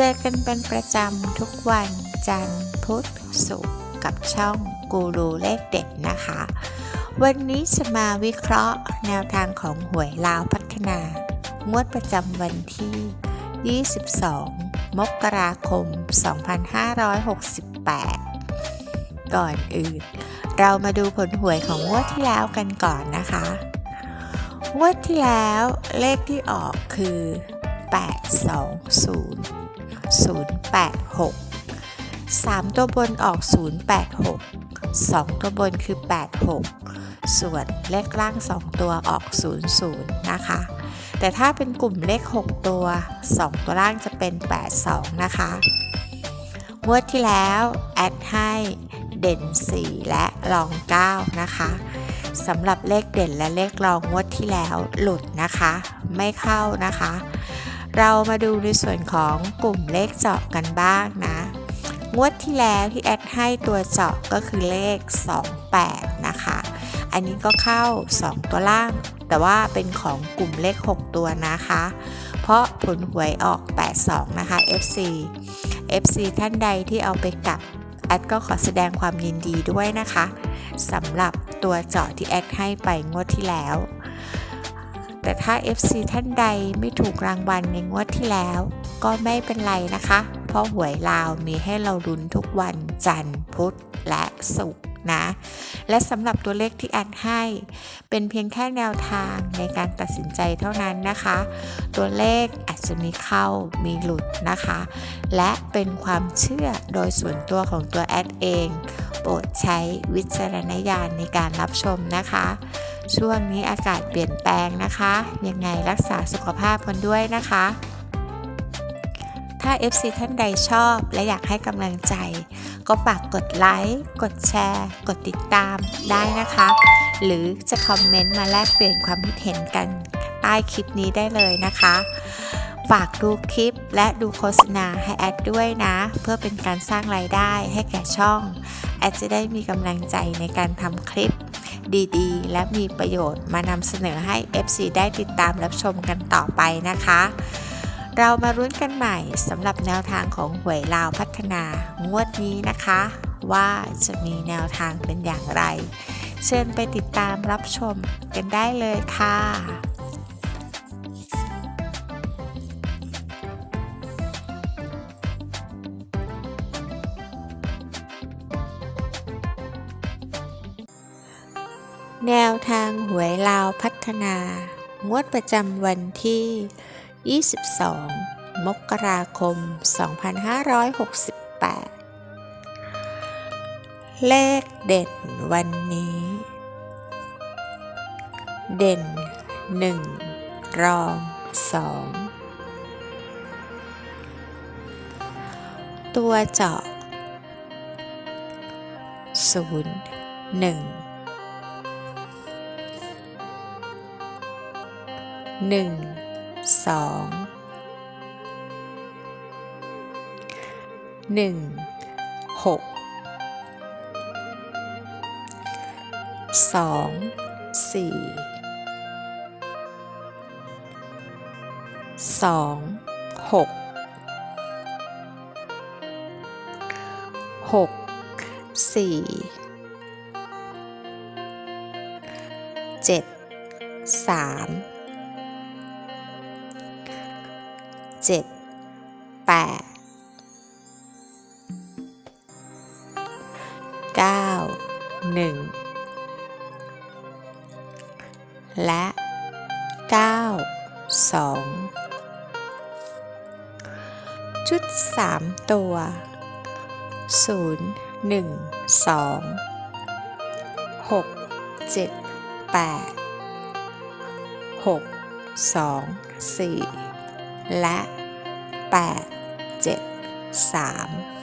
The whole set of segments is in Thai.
จอกันเป็นประจำทุกวันจันทร์พุธศุกร์กับช่องกูรูเลขเด็ดนะคะ วันนี้จะมาวิเคราะห์แนวทางของหวยลาวพัฒนา งวดประจำวันที่ 22 มกราคม 2568 ก่อนอื่น เรามาดูผลหวยของงวดที่แล้วกันก่อนนะคะ งวดที่แล้วเลขที่ออกคือ 820 086 3 ตัวบนออก 086 2 ตัวบนคือ 86 ส่วนเลขล่าง 2 ตัวออก 00 นะคะ แต่ถ้าเป็นกลุ่มเลข 6 ตัว 2 ตัวล่างจะเป็น 82 นะคะงวดที่แล้วแอดให้เด่น 4 และรอง 9 นะคะสำหรับเลขเด่นและเลขรองงวดที่แล้วหลุดนะคะ ไม่เข้านะคะ เรามาดูในส่วนของกลุ่มเลขเจาะกันบ้างนะ งวดที่แล้วที่แอดให้ตัวเจาะก็คือเลข 28 นะคะ อันนี้ก็เข้า 2 ตัวล่าง แต่ว่าเป็นของกลุ่มเลข 6 ตัวนะคะ เพราะผลหวยออก 82 นะคะ FC FC ท่านใดที่เอาไปกลับแอดก็ขอแสดงความยินดีด้วยนะคะสำหรับตัวเจาะที่แอดให้ไปงวดที่แล้ว แต่ถ้า FC ท่านใดไม่ถูกรางวัลในงวดที่แล้ว ก็ไม่เป็นไรนะคะ เพราะหวยลาวมีให้เราลุ้นทุกวันจันทร์พุธและศุกร์นะ และสำหรับตัวเลขที่แอดให้ เป็นเพียงแค่แนวทางในการตัดสินใจเท่านั้นนะคะ ตัวเลขอาจจะมีเข้ามีหลุดนะคะ และเป็นความเชื่อโดยส่วนตัวของตัวแอดเอง โปรดใช้วิจารณญาณในการรับชมนะคะ ช่วงนี้อากาศเปลี่ยนแปลงนะคะ ยังไงรักษาสุขภาพกันด้วยนะคะ ถ้า FC ท่านใดชอบและอยากให้กำลังใจ ก็ฝากกดไลค์ กดแชร์ กดติดตามได้นะคะ หรือจะคอมเมนต์มาแลกเปลี่ยนความคิดเห็นกันใต้คลิปนี้ได้เลยนะคะ ฝากดูคลิปและดูโฆษณาให้แอดด้วยนะ เพื่อเป็นการสร้างรายได้ให้แก่ช่อง แอดจะได้มีกำลังใจในการทำคลิป ดีๆ และมีประโยชน์มานำเสนอให้ FC ได้ติดตามรับชมกันต่อไปนะคะ เรามารุ้นกันใหม่สำหรับแนวทางของหวยลาวพัฒนางวดนี้นะคะ ว่าจะมีแนวทางเป็นอย่างไร เชิญไปติดตามรับชมกันได้เลยค่ะ แนวทางหวยลาวพัฒนา งวดประจำวันที่ 22 มกราคม 2568 เลขเด่นวันนี้ เด่น 1 รอง 2 ตัวเจาะ0 1 หนึ่งสองหนึ่งหกสองสี่สองหกหกสี่เจ็ดสาม เจ็ดแปดเก้าหนึ่งและเก้าสองชุดส3ตัว 0 1 2 6 7 8 6 2 4 และ 8 7 3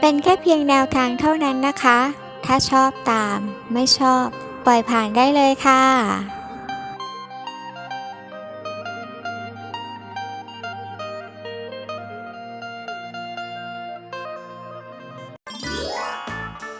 เป็นแค่เพียงแนวทางเท่านั้นนะคะ ถ้าชอบตาม ไม่ชอบ ปล่อยผ่านได้เลยค่ะ